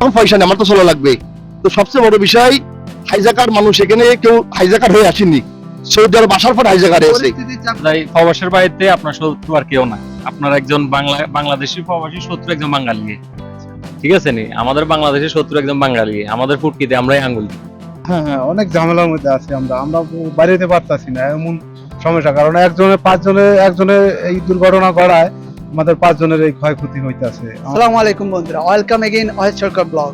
তখন পয়সা নেই আমার তো চলা লাগবে তো সবচেয়ে বড় বিষয় হাইজাকার মানুষ এখানে কেউ হাইজাকার হয়ে আসেনি সৌদি আরব আসার পর হাইজাকারে তাই প্রবাসের বাড়িতে আপনার শত্রু আর কেউ না। আপনার একজন বাংলা বাংলাদেশি প্রবাসী শত্রু একজন বাঙালি। ঠিক আছে নি? আমাদের বাংলাদেশের শত্রু একজন বাঙালি। আমাদের ফুটকিতে আমরাই আঙ্গুল হ্যাঁ হ্যাঁ অনেক ঝামেলার মধ্যে আছি আমরা। আমরা বাড়িতে পারতাছি না এমন সমস্যা। কারণ একজনের পাঁচজনের একজনের এই দুর্ঘটনা করায় আমাদের পাঁচজনের এই ক্ষয়ক্ষতি হইতাছে। আসসালামু আলাইকুম বন্ধুরা, welcome again oil Sarkar blog.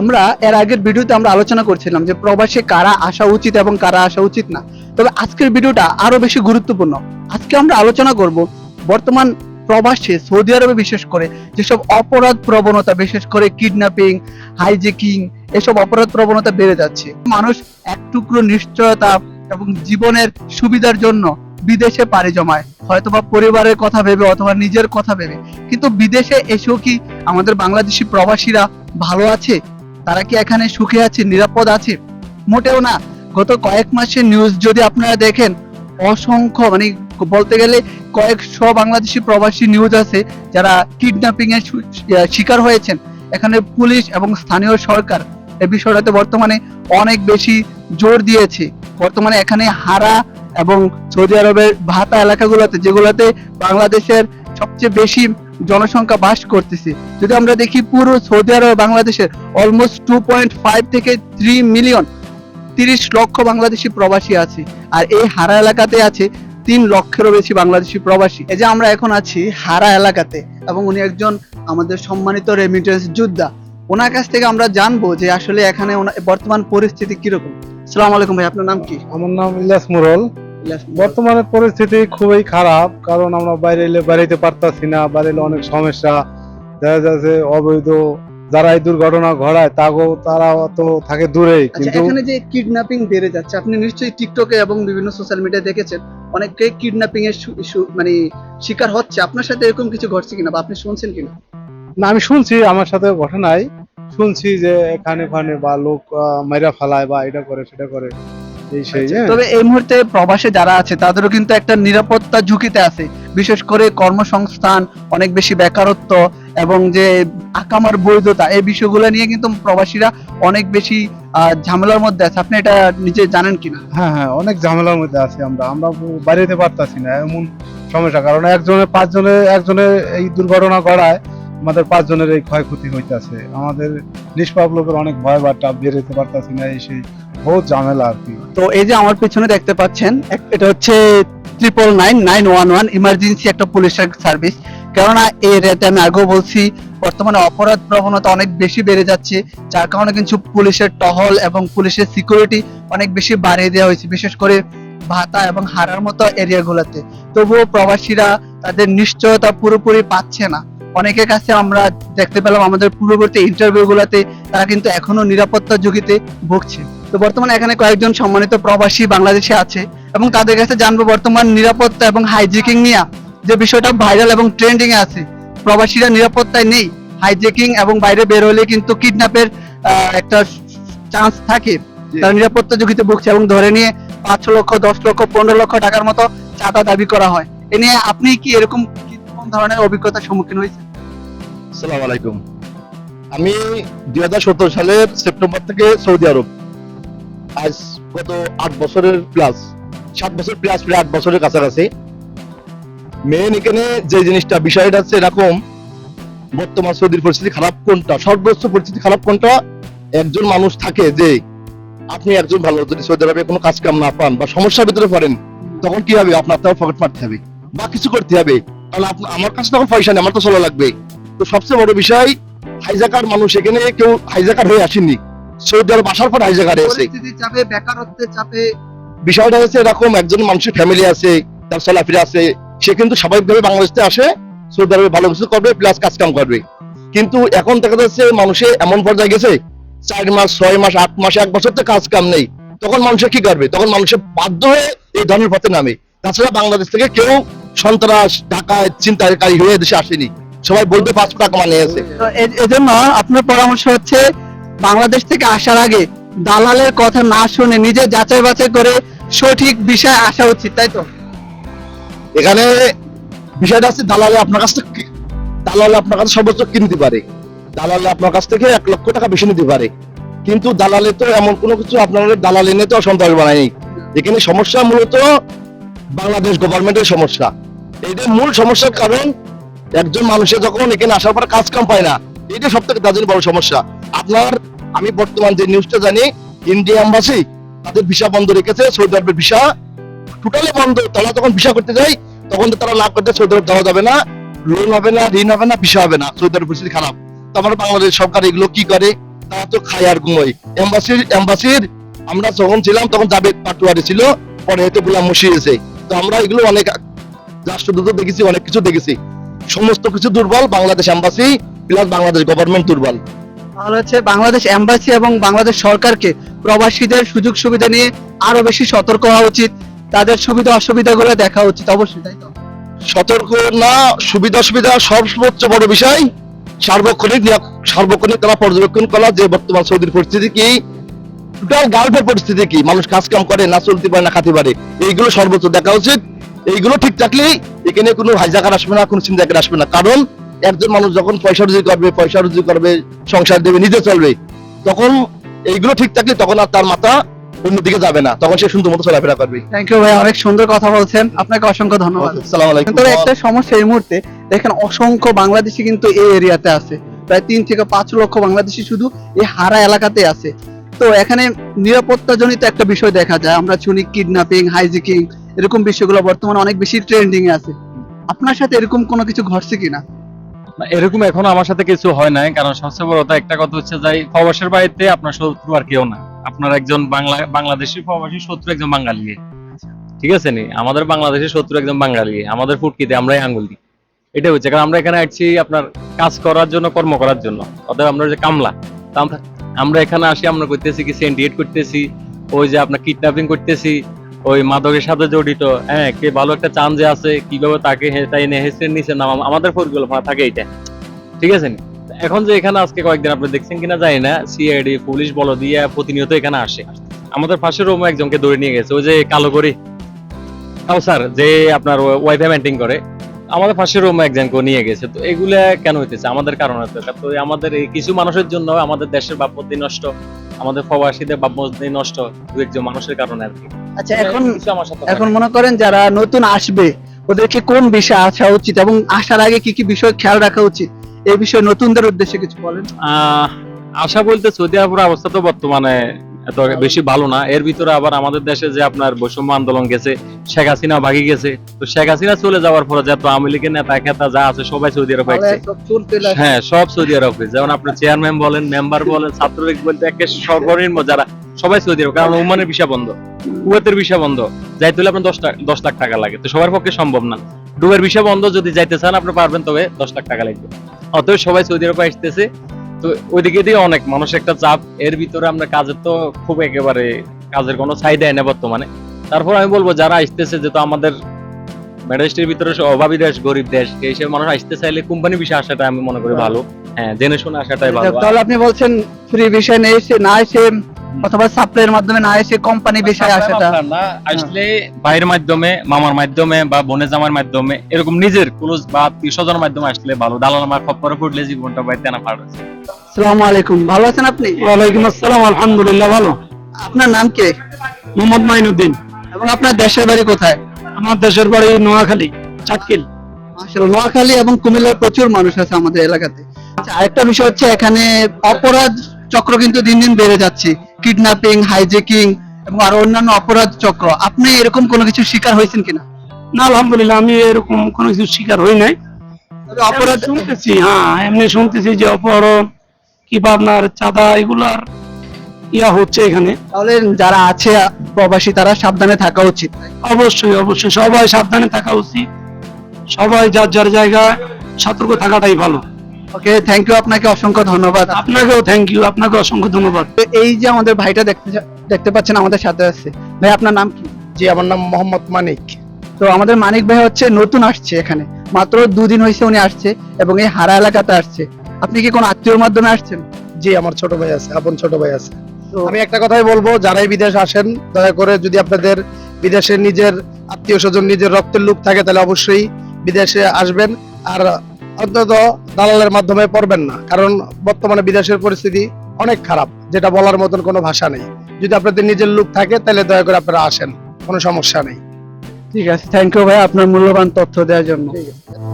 আমরা এর আগের ভিডিওতে আমরা আলোচনা করছিলাম যে প্রবাসে কারা আসা উচিত এবং কারা আসা উচিত না। তবে আজকের ভিডিওটা আরও বেশি গুরুত্বপূর্ণ। আজকে আমরা আলোচনা করব বর্তমান প্রবাসে সৌদি আরবে বিশেষ করে, যেসব অপরাধ প্রবণতা, বিশেষ করে কিডন্যাপিং হাইজেকিং এসব অপরাধ প্রবণতা বেড়ে যাচ্ছে। মানুষ এক টুকরো নিশ্চয়তা এবং জীবনের সুবিধার জন্য বিদেশে পাড়ি জমায়। হয়তোবা পরিবারের কথা ভেবে অথবা নিজের কথা ভেবে। কিন্তু বিদেশে এসেও কি আমাদের বাংলাদেশি প্রবাসীরা ভালো আছে? তারা কি এখানে সুখে আছে, নিরাপদ আছে? মোটেও না। গত কয়েক মাসের নিউজ যদি আপনারা দেখেন, অসংখ্য মানে বলতে গেলে কয়েকশো বাংলাদেশি প্রবাসী নিউজ আছে যারা কিডন্যাপিং এর শিকার হয়েছেন। এখানে পুলিশ এবং স্থানীয় সরকার এই বিষয়টাতে বর্তমানে অনেক বেশি জোর দিয়েছে। বর্তমানে এখানে হারা এবং সৌদি আরবের ভাতা এলাকাগুলোতে, যেগুলোতে বাংলাদেশের সবচেয়ে বেশি জনসংখ্যা বাস করতেছে। যদি আমরা দেখি পুরো সৌদি আরব বাংলাদেশের অলমোস্ট টু পয়েন্ট ফাইভ থেকে থ্রি মিলিয়ন তিরিশ লক্ষ বাংলাদেশি প্রবাসী আছে। আর এই হারা এলাকাতে আছে তিন লক্ষেরও বেশি বাংলাদেশি প্রবাসী। এই যে আমরা এখন আছি হারা এলাকাতে এবং উনি একজন আমাদের সম্মানিত রেমিটেন্স যোদ্ধা। ওনার কাছ থেকে আমরা জানব যে আসলে এখানে বর্তমান পরিস্থিতি কীরকম। সালাম আলাইকুম ভাই আপনার নাম কি? আমার নাম ইলিয়াস মুরল। বর্তমানে পরিস্থিতি খুবই খারাপ কারণ আমরা বাইরে এলে বেরাইতে পারতাছি না বাইরে অনেক সমস্যা। দেখা যাচ্ছে অবৈধ যারা এই দুর্ঘটনা ঘটায় তাগো তারা তো থাকে দূরেই আচ্ছা কিন্তু এখানে যে কিডন্যাপিং বেড়ে যাচ্ছে আপনি নিশ্চয়ই টিকটকে এবং বিভিন্ন সোশ্যাল মিডিয়া দেখেছেন অনেকে কিডন্যাপিং এর মানে শিকার হচ্ছে। আপনার সাথে এরকম কিছু ঘটছে কিনা বা আপনি শুনছেন কিনা? না আমি শুনছি আমার সাথে ঘটনায় শুনছি যে এখানে ওখানে বা লোক মাইরা ফালায় বা এটা করে সেটা করে। এই সেই হ্যাঁ। তবে এই মুহূর্তে প্রবাসে যারা আছে তাদেরও কিন্তু একটা নিরাপত্তা ঝুঁকিতে আছে। বিশেষ করে কর্মসংস্থান অনেক বেশি বেকারত্ব এবং যে আকামার বৈধতা এই বিষয়গুলো নিয়ে কিন্তু প্রবাসীরা অনেক বেশি আহ, ঝামেলার মধ্যে আছে। আপনি এটা নিজে জানেন কিনা? হ্যাঁ হ্যাঁ অনেক ঝামেলার মধ্যে আছি আমরা। আমরা বাড়িতে পারতাছি না এমন সমস্যা। কারণ একজনের পাঁচজনের একজনের এই দুর্ঘটনা করায় আমাদের পাঁচজনের এই ক্ষয়ক্ষতি হইতাছে। আমাদের নিষ্পাপ লোকের অনেক ভয় বার্তা বেরোতে পারতাছি না এই সেই বহুত ঝামেলা আর কি। তো এই যে আমার পেছনে দেখতে পাচ্ছেন এটা হচ্ছে triple nine nine one one emergency একটা পুলিশের সার্ভিস কেননা এই রেটে আমি আগেও বলছি, বর্তমানে অপরাধ প্রবণতা অনেক বেশি বেড়ে যাচ্ছে, যার কারণে কিন্তু পুলিশের টহল এবং পুলিশের সিকিউরিটি অনেক বেশি বাড়িয়ে দেওয়া হয়েছে, বিশেষ করে ভাতা এবং হারার মতো এরিয়াগুলোতে তবুও প্রবাসীরা তাদের নিশ্চয়তা পুরোপুরি পাচ্ছে না। অনেকের কাছে আমরা দেখতে পেলাম আমাদের পূর্ববর্তী ইন্টারভিউ গুলাতে তারা কিন্তু এখনও নিরাপত্তা ঝুঁকিতে ভুগছে। তো বর্তমানে এখানে কয়েকজন সম্মানিত প্রবাসী বাংলাদেশে আছে এবং তাদের কাছে জানব বর্তমান নিরাপত্তা এবং হাইজেকিং নিয়ে যে বিষয়টা ভাইরাল এবং ট্রেন্ডিং এ আছে। প্রবাসীরা নিরাপত্তায় নেই হাইজেকিং এবং বাইরে বের হলে কিন্তু কিডন্যাপের একটা চান্স থাকে। তারা নিরাপত্তা ঝুঁকিতে ভুগছে এবং ধরে নিয়ে পাঁচ লক্ষ দশ লক্ষ পনেরো লক্ষ টাকার মতো চাঁদা দাবি করা হয়। এ নিয়ে আপনি কি এরকম ধরনের অভিজ্ঞতার সম্মুখীন হয়েছেন? আসসালামু আলাইকুম। আমি দুই হাজার সতেরো সালের সেপ্টেম্বর থেকে সৌদি আরব। আজ গত আট বছরের প্লাস সাত বছর প্লাস প্রায় আট বছরের কাছাকাছি। মেন এখানে যে জিনিসটা, বিষয়টা হচ্ছে এরকম, বর্তমান সৌদির পরিস্থিতি খারাপ কোনটা? সর্বোচ্চ পরিস্থিতি খারাপ কোনটা? একজন মানুষ থাকে যে আপনি একজন ভালো, যদি সৌদি আরবে কোনো কাজ কাম না পান বা সমস্যার ভিতরে পড়েন, তখন কি হবে? আপনার তো পকেট মারতে হবে বা কিছু করতে হবে। কারণ আমার কাছে তখন পয়সা নেই আমার তো চলা লাগবে। তো সবচেয়ে বড় বিষয় হাইজাকার মানুষ এখানে কেউ হাইজাকার হয়ে আসেনি সৌদি আরব আসার পর হাইজাকারে চাপে বেকারত্বের চাপে। বিষয়টা হচ্ছে এরকম একজন মানুষের ফ্যামিলি আছে তার চলাফেরা আছে সে কিন্তু স্বাভাবিকভাবে বাংলাদেশে আসে সৌদি আরবে ভালো কিছু করবে প্লাস কাজ কাম করবে। কিন্তু এখন দেখা যাচ্ছে মানুষে এমন পর্যায়ে গেছে চার মাস ছয় মাস আট মাস এক বছর তো কাজ কাম নেই। তখন মানুষে কি করবে? তখন মানুষের বাধ্য হয়ে এই ধরনের পথে নামে। তাছাড়া বাংলাদেশ থেকে কেউ সন্ত্রাস ঢাকায় চিন্তাকারী হয়ে দেশে আসেনি। সবাই বলতে পাঁচশো টাকা মানে আছে। এজন্য আপনার পরামর্শ হচ্ছে বাংলাদেশ থেকে আসার আগে দালালের কথা না শুনে নিজে যাচাই বাছাই করে সঠিক বিষয়ে আসা উচিত তাই তো? এখানে বিষয়টা হচ্ছে দালালে আপনার কাছ থেকে দালালে আপনার কাছে সর্বোচ্চ কিনতে পারে? দালালে আপনার কাছ থেকে এক লক্ষ টাকা বেশি নিতে পারে। কিন্তু দালালে তো এমন কোনো কিছু আপনার দালালে এনে তো সন্ত্রাস বানায়নি। এখানে সমস্যা মূলত বাংলাদেশ গভর্নমেন্টের সমস্যা। এইটা মূল সমস্যার কারণ, একজন মানুষের যখন এখানে আসার পর কাজ কাম পায় না, এটা সব থেকে তার বড় সমস্যা। আপনার, আমি বর্তমান যে নিউজটা জানি ইন্ডিয়া এম্বাসি তাদের ভিসা বন্ধ রেখেছে সৌদি আরবের ভিসা টোটালি বন্ধ। তারা যখন ভিসা করতে যায়, তখন তো তারা লাভ করতে সৌদি আরব যাওয়া যাবে না লোন হবে না, ঋণ হবে না ভিসা হবে না। সৌদি আরব পরিস্থিতি খারাপ। তো আমার বাংলাদেশ সরকার এগুলো কি করে? তারা তো খায় আর ঘুমোয়। এম্বাসির এম্বাসির আমরা যখন ছিলাম, তখন জাবেদ পাটুয়ারি ছিল, পরে হয়তো গুলাম মুশিয়েছে তো আমরা এগুলো অনেক রাষ্ট্রদূত দেখেছি অনেক কিছু দেখেছি। সমস্ত কিছু দুর্বল Bangladesh embassy plus Bangladesh government দুর্বল। হচ্ছে বাংলাদেশ এম্বাসি এবং বাংলাদেশ সরকারকে প্রবাসীদের সুযোগ সুবিধা নিয়ে আরও বেশি সতর্ক হওয়া উচিত তাদের সুবিধা অসুবিধাগুলো দেখা উচিত অবশ্যই তাই তো? সতর্ক না সুবিধা সুবিধা সর্বোচ্চ বড় বিষয় সার্বক্ষণিক সার্বক্ষণিক তারা পর্যবেক্ষণ করা যে বর্তমান সৌদির পরিস্থিতি কি টোটাল গাল্ফের পরিস্থিতি কি? মানুষ কাজ কাম করে না চলতে পারে না খাতে পারে। এইগুলো সর্বোচ্চ দেখা উচিত। এইগুলো ঠিক থাকলেই এখানে কোনো হাইজাকার আসবে না কোনো চিন্তাকার আসবে না। কারণ একজন মানুষ যখন পয়সা রুজি করবে পয়সা রুজি করবে সংসার দেবে নিজে চলবে তখন এইগুলো ঠিক থাকলে তখন আর তার মাথা অন্যদিকে যাবে না। তখন সে সুন্দর মতো চলাফেরা করবে। থ্যাংক ইউ ভাই অনেক সুন্দর কথা বলছেন। আপনাকে অসংখ্য ধন্যবাদ। সালাম আলাইকুম। কিন্তু একটা সমস্যা এই মুহূর্তে দেখেন অসংখ্য বাংলাদেশি কিন্তু এই এরিয়াতে আছে। প্রায় তিন থেকে পাঁচ লক্ষ বাংলাদেশি শুধু এই হারা এলাকাতে আছে। তো এখানে নিরাপত্তা জনিত একটা বিষয় দেখা যায়। আমরা শুনি কিডন্যাপিং হাইজিকিং এরকম বিষয়গুলো বর্তমানে অনেক বেশি ট্রেন্ডিং এ আছে। আপনার সাথে এরকম কোনো কিছু ঘটছে কিনা? এরকম এখন আমার সাথে কিছু হয় নাই, কারণ সবচেয়ে বড় কথা একটা কথা হচ্ছে যাই প্রবাসের বাড়িতে আপনার শত্রু আর কেউ না। আপনার একজন বাংলা, বাংলাদেশি প্রবাসী শত্রু একজন বাঙালি। ঠিক আছে নি? আমাদের বাংলাদেশের শত্রু একজন বাঙালি, আমাদের ফুটকিতে আমরাই আঙ্গুল দিই এটা হচ্ছে, কারণ আমরা এখানে আসছি আপনার কাজ করার জন্য, কর্ম করার জন্য। অতএব আমরা যে কামলা। আমরা- এখানে আসি, আমরা করতেছি কি সেন্ডিয়েট করতেছি, ওই যে আপনার কিডন্যাপিং করতেছি, ওই মাদকের সাথে জড়িত। হ্যাঁ কে ভালো একটা চান্সে আছে, কীভাবে তাকে তাই হেসের নিচে নাম আমাদের পরিকল্পনা থাকে এইটা। ঠিক আছে এখন যে এখানে আজকে কয়েকদিন আপনি দেখছেন কিনা জানি না সিআইডি পুলিশ বলো দিয়ে প্রতিনিয়ত এখানে আসে। আমাদের পাশের রুমে একজনকে ধরে নিয়ে গেছে, ওই যে কালো করি। স্যার যে আপনার ওয়াইফাই মেনটেন করে। আমাদের পাশের রুমে একজনকে নিয়ে গেছে তো এগুলা কেন হইতেছে? আমাদের কারণে তো তো আমাদের এই কিছু মানুষের জন্য আমাদের দেশের ভাবমূর্তি নষ্ট আমাদের প্রবাসীদের ভাবমূর্তি নষ্ট দু একজন মানুষের কারণে আর কি। আচ্ছা এখন এখন মনে করেন যারা নতুন আসবে ওদেরকে কোন বিষয়ে আসা উচিত এবং আসার আগে কি কি বিষয় খেয়াল রাখা উচিত? এই বিষয়ে নতুনদের উদ্দেশ্যে কিছু বলেন। আহ, আশা বলতে সৌদি আরবের অবস্থা তো বর্তমানে এত বেশি ভালো না। এর ভিতরে আবার আমাদের দেশে যে আপনার বৈষম্য আন্দোলন গেছে শেখ হাসিনা ভাগি গেছে তো শেখ হাসিনা চলে যাওয়ার পরে যত আওয়ামী লীগের নেতা খেতা যা আছে সবাই সৌদি আরব। হ্যাঁ সব সৌদি আরব। যেমন আপনার চেয়ারম্যান বলেন মেম্বার বলেন ছাত্রলীগ বলতে একে সর্বনিম্ন যারা সবাই সৌদি আরব কারণ ওমানের ভিসা বন্ধ কুয়েতের ভিসা বন্ধ। যাইতে হলে আপনার দশ টাকা দশ লাখ টাকা লাগে তো সবার পক্ষে সম্ভব না। ডুবের ভিসা বন্ধ যদি যাইতে চান আপনি পারবেন তবে দশ লাখ টাকা লাগবে। অতএব সবাই সৌদি আরবে আসতেছে তো ওইদিকে দিয়ে অনেক মানুষ একটা চাপ। এর ভিতরে আমরা কাজের তো খুব একেবারে কাজের কোনো চাহিদা না বর্তমানে। তারপর আমি বলব যারা আসতেছে যেহেতু আমাদের মেডাস্টির ভিতরে অভাবী দেশ গরিব দেশ এই সব মানুষ আসতে চাইলে কোম্পানি বিষয়ে আসাটা আমি মনে করি ভালো। হ্যাঁ। জেনে শুনে আসাটাই ভালো। তাহলে আপনি বলছেন ফ্রি বিষয় নেই না এসে অথবা সাপ্লাইয়ের মাধ্যমে না এসে কোম্পানি বিষয়ে আসাটা না আসলে ভাইয়ের মাধ্যমে মামার মাধ্যমে বা বোনের জামার মাধ্যমে এরকম নিজের ক্লোজ বা আত্মীয় স্বজনের মাধ্যমে আসলে ভালো। দালাল আমার খপ্পরে পড়লে জীবনটা বাইতে না পারবে আসসালামু আলাইকুম। ভালো আছেন আপনি? ওয়ালাইকুম আসসালাম আলহামদুলিল্লাহ ভালো। আপনার নাম কে? মোহাম্মদ মাইনুদ্দিন। এবং আপনার দেশের বাড়ি কোথায়? আমার দেশের বাড়ি নোয়াখালী চাটকিল আসলে নোয়াখালী এবং কুমিল্লার প্রচুর মানুষ আছে আমাদের এলাকাতে। আচ্ছা আরেকটা বিষয় হচ্ছে এখানে অপরাধ চক্র কিন্তু দিন দিন বেড়ে যাচ্ছে। কিডন্যাপিং হাইজেকিং এবং আরও অন্যান্য অপরাধ চক্র। আপনি এরকম কোনো কিছু শিকার হয়েছেন কিনা? না আলহামদুলিল্লাহ আমি এরকম কোনো কিছু শিকার হই নাই। অপরাধ শুনতেছি হ্যাঁ এমনি শুনতেছি যে অপহরণ কিংবা আপনার চাঁদা এগুলার ইয়া হচ্ছে এখানে। তাহলে যারা আছে প্রবাসী তারা সাবধানে থাকা উচিত। অবশ্যই অবশ্যই সবাই সাবধানে থাকা উচিত। সবাই যার যার জায়গায় সতর্ক থাকাটাই ভালো। ওকে থ্যাংক ইউ আপনাকে অসংখ্য ধন্যবাদ। আপনাকেও থ্যাংক ইউ আপনাকে অসংখ্য ধন্যবাদ। তো এই যে আমাদের ভাইটা দেখতে দেখতে পাচ্ছেন আমাদের সাথে আছে। ভাই আপনার নাম কি? জি আমার নাম মোহাম্মদ মানিক। তো আমাদের মানিক ভাই হচ্ছে নতুন আসছে এখানে। মাত্র দুদিন হয়েছে উনি আসছে এবং এই হারা এলাকাতে আসছে। আপনি কি কোন আত্মীয়র মাধ্যমে আসছেন? জি আমার ছোট ভাই আছে আপন ছোট ভাই আছে। তো আমি একটা কথাই বলব যারাই বিদেশ আসেন দয়া করে যদি আপনাদের বিদেশে নিজের আত্মীয় স্বজন নিজের রক্তের লোক থাকে তাহলে অবশ্যই বিদেশে আসবেন। আর অন্তত দালালের মাধ্যমে পড়বেন না। কারণ বর্তমানে বিদেশের পরিস্থিতি অনেক খারাপ যেটা বলার মতন কোনো ভাষা নেই। যদি আপনাদের নিজের লোক থাকে তাহলে দয়া করে আপনারা আসেন কোনো সমস্যা নেই। ঠিক আছে থ্যাংক ইউ ভাই আপনার মূল্যবান তথ্য দেওয়ার জন্য। ঠিক আছে।